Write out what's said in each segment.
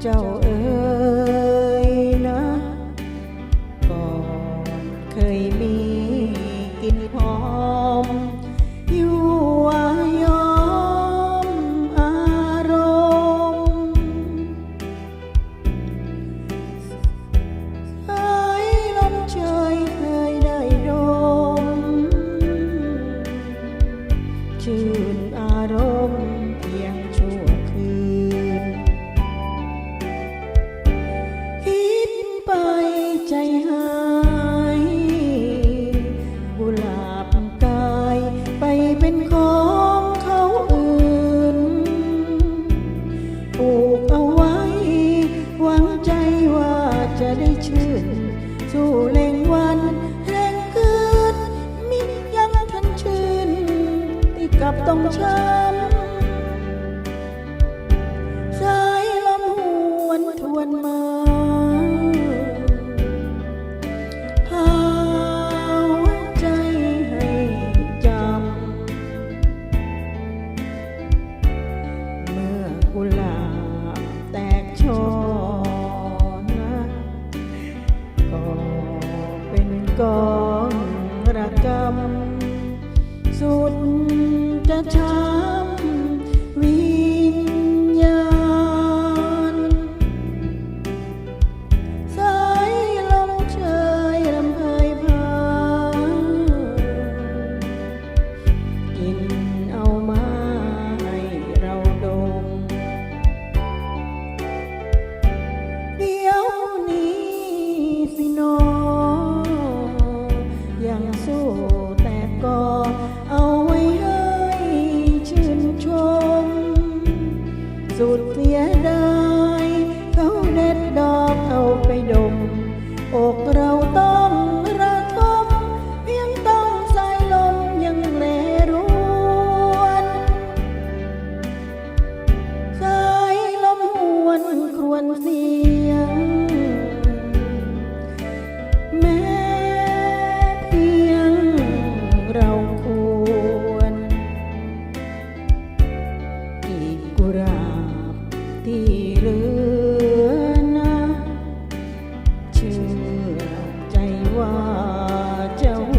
叫我 เป็นของเขาอื่นปลูกเอาไว้ หวังใจว่าจะได้ชื่น สู่เล่งวันแห่งคืนมิยังทันชื่นติดกับต้องช้ำ time ราบที่เหลือนะเชื่อใจว่าจะห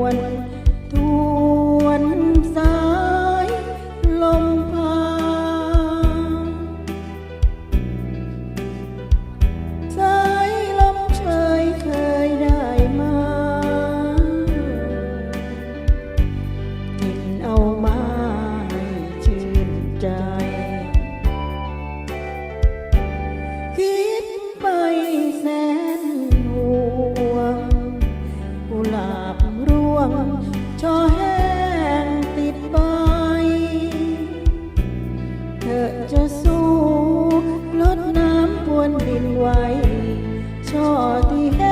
วน ทวนสาย ลมพั อะจะสู้ลดน้ำพวนดินไว้ช่อที่